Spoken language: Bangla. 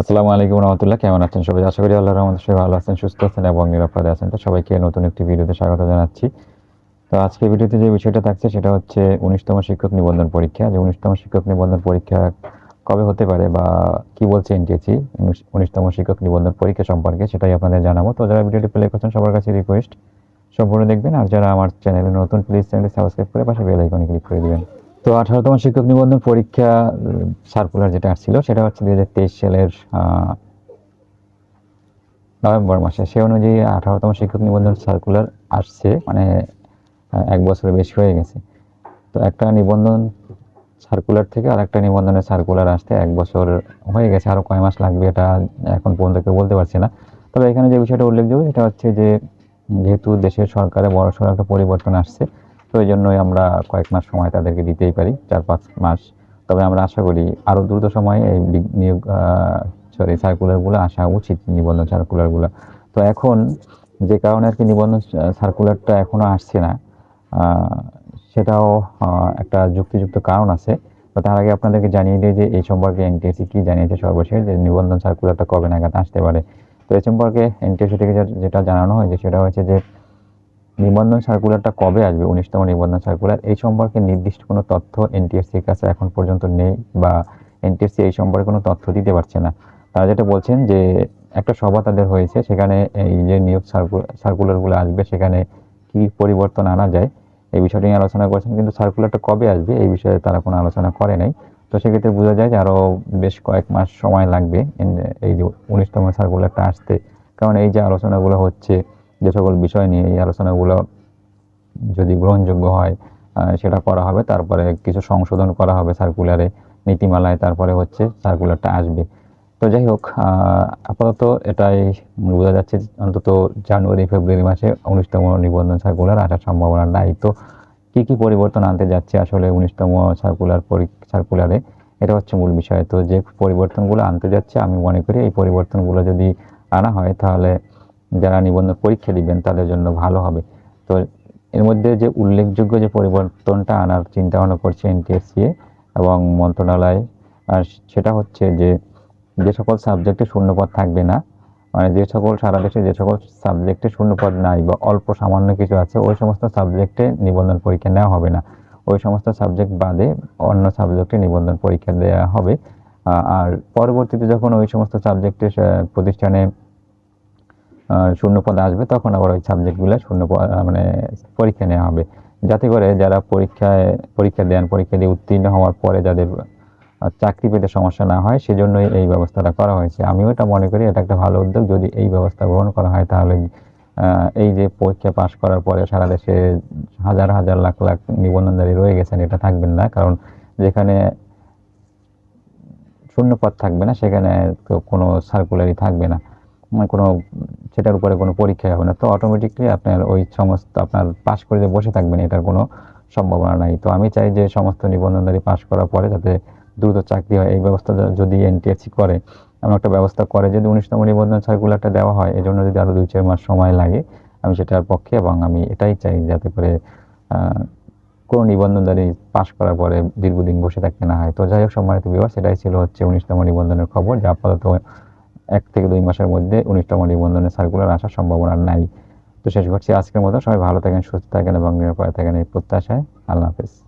আসসালামু আলাইকুম রহমতুল্লাহ, কেমন আছেন সবাই? আশা করি আল্লাহর রহমতে সবাই ভালো আছেন, সুস্থ আছেন এবং নিরাপদে আছেন। তো সবাইকে নতুন একটি ভিডিওতে স্বাগত জানাচ্ছি। তো আজকে ভিডিওতে যে বিষয়টা থাকছে সেটা হচ্ছে উনিশতম শিক্ষক নিবন্ধন পরীক্ষা। যে উনিশতম শিক্ষক নিবন্ধন পরীক্ষা কবে হতে পারে বা কি বলছে এনটিএসি উনিশতম শিক্ষক নিবন্ধন পরীক্ষা সম্পর্কে সেটাই আপনাদের জানাব। তো যারা ভিডিওটি প্লে করছেন, সবার কাছে রিকোয়েস্ট সম্পূর্ণ দেখবেন। আর যারা আমার চ্যানেলে নতুন প্লিজ চ্যানেলটি সাবস্ক্রাইব করে পাশে বেল আইকনে ক্লিক করে দিবেন। তো আঠারোতম শিক্ষক নিবন্ধন পরীক্ষা সার্কুলার যেটা আসছিল, সেটা হচ্ছে দুই হাজার তেইশ সালের নভেম্বর মাসে। সে অনুযায়ী আঠারোতম শিক্ষক নিবন্ধন সার্কুলার আসছে মানে এক বছরের বেশি হয়ে গেছে। তো একটা নিবন্ধন সার্কুলার থেকে আর একটা নিবন্ধনের সার্কুলার আসতে এক বছর হয়ে গেছে আরও কয় মাস লাগবে এটা এখন পর্যন্ত কেউ বলতে পারছি না। তবে এখানে যে বিষয়টা উল্লেখযোগ্য সেটা হচ্ছে যে, যেহেতু দেশের সরকারে বড়সড় একটা পরিবর্তন আসছে তো এই জন্যই আমরা কয়েক মাস সময় তাদেরকে দিতেই পারি, চার পাঁচ মাস। তবে আমরা আশা করি আরও দ্রুত সময়ে এই নিয়োগ সরি সার্কুলারগুলো আসা উচিত, নিবন্ধন সার্কুলারগুলো তো এখন যে কারণে আর কি নিবন্ধন সার্কুলারটা এখনও আসছে না সেটাও একটা যুক্তিযুক্ত কারণ আছে। তো তার আগে আপনাদেরকে জানিয়ে দিই যে এই সম্পর্কে এনটিএসসি কী জানিয়েছে সর্বশেষ যে নিবন্ধন সার্কুলারটা কবে নাগাদ আসতে পারে। তো এই সম্পর্কে এনটিএসসি থেকে যেটা জানানো হয়েছে সেটা হচ্ছে যে নিবন্ধন সার্কুলারটা কবে আসবে? উনিশতম নিবন্ধন সার্কুলার এই সম্পর্কে নির্দিষ্ট কোনো তথ্য এনটিএসসির কাছে এখন পর্যন্ত নেই বা এনটিএসসি এই সম্পর্কে কোনো তথ্য দিতে পারছে না। তারা যেটা বলছেন যে, একটা সভা তাদের হয়েছে, সেখানে এই যে নিয়োগ সার্কুলারগুলো আসবে, সেখানে কি পরিবর্তন আনা যায়, এই বিষয়টি নিয়ে আলোচনা করেছেন। কিন্তু সার্কুলারটা কবে আসবে, এই বিষয়ে তারা কোনো আলোচনা করে নাই। তো সেক্ষেত্রে বোঝা যায় যে আরও বেশ কয়েক মাস সময় লাগবে, এই যে উনিশতম সার্কুলারটা আসতে। কারণ এই যে আলোচনাগুলো হচ্ছে যে সকল বিষয় নিয়ে এই আলোচনাগুলো যদি গ্রহণযোগ্য হয় সেটা করা হবে। তারপরে কিছু সংশোধন করা হবে সার্কুলারে নীতিমালায় তারপরে হচ্ছে সার্কুলারটা আসবে। তো যাই হোক আপাতত এটাই বোঝা যাচ্ছে অন্তত জানুয়ারি, ফেব্রুয়ারি মাসে উনিশতম নিবন্ধন সার্কুলার আসার সম্ভাবনা নাই। তো কী কী পরিবর্তন আনতে যাচ্ছে আসলে উনিশতম সার্কুলার সার্কুলারে এটা হচ্ছে মূল বিষয়। তো যে পরিবর্তনগুলো আনতে যাচ্ছে, আমি মনে করি এই পরিবর্তনগুলো যদি আনা হয়, তাহলে যারা নিবন্ধন পরীক্ষা দিবেন, তাদের জন্য ভালো হবে। তো এর মধ্যে যে উল্লেখযোগ্য যে পরিবর্তনটা আনার চিন্তা ভাবনা করছে এনটিএসসি এবং মন্ত্রণালয়, আর সেটা হচ্ছে যে যে সকল সাবজেক্টে শূন্যপদ থাকবে না মানে যে সকল সারা দেশে যে সকল সাবজেক্টে শূন্যপদ নাই বা অল্প সামান্য কিছু আছে, ওই সমস্ত সাবজেক্টে নিবন্ধন পরীক্ষা নেওয়া হবে না। ওই সমস্ত সাবজেক্ট বাদে অন্য সাবজেক্টে নিবন্ধন পরীক্ষা দেওয়া হবে। আর পরবর্তীতে যখন ওই সমস্ত সাবজেক্টে প্রতিষ্ঠানে শূন্যপদ আসবে, তখন আবার ওই সাবজেক্টগুলো শূন্য মানে পরীক্ষা নেওয়া হবে। যাতে করে যারা পরীক্ষায়, পরীক্ষা দেন, পরীক্ষা দিয়ে উত্তীর্ণ হওয়ার পরে যাদের চাকরি পেতে সমস্যা না হয়, সেজন্যই এই ব্যবস্থাটা করা হয়েছে। আমিও এটা মনে করি এটা একটা ভালো উদ্যোগ। যদি এই ব্যবস্থা গ্রহণ করা হয় তাহলে এই যে পরীক্ষা পাশ করার পরে সারা দেশে হাজার হাজার, লাখ লাখ নিবন্ধনধারী রয়ে গেছেন, এটা থাকবেন না। কারণ যেখানে শূন্য পদ থাকবে না, সেখানে কোনো সার্কুলারই থাকবে না। কোনো, সেটার উপরে কোনো পরীক্ষা হবে না। তো অটোমেটিকলি আপনার ওই সমস্ত, আপনার পাশ করে যে বসে থাকবেন, এটার কোনো সম্ভাবনা নাই। তো আমি চাই যে সমস্ত নিবন্ধনধারী পাশ করার পরে যাতে দ্রুত চাকরি হয়। এই ব্যবস্থা যদি এনটিএসসি করে, এমন একটা ব্যবস্থা করে, যদি উনিশতম নিবন্ধন সার্কুলারটা দেওয়া হয়, এজন্য যদি আরও দুই চার মাস সময় লাগে, আমি সেটার পক্ষে এবং আমি এটাই চাই যাতে করে কোনো নিবন্ধনধারী পাশ করার পরে দীর্ঘদিন বসে থাকতে না হয়। তো যাই হোক, সম্মানিত বিভাগ সেটাই ছিল হচ্ছে উনিশতম নিবন্ধনের খবর, যা আপাতত এক থেকে দুই মাসের মধ্যে উনিশতম নিবন্ধনের সার্কুলার আসার সম্ভাবনা নাই। তো শেষ করছি। আজকের মতো সবাই ভালো থাকেন, সুস্থ থাকেন এবং নিরাপদে থাকেন এই প্রত্যাশায়। আল্লাহ হাফেজ।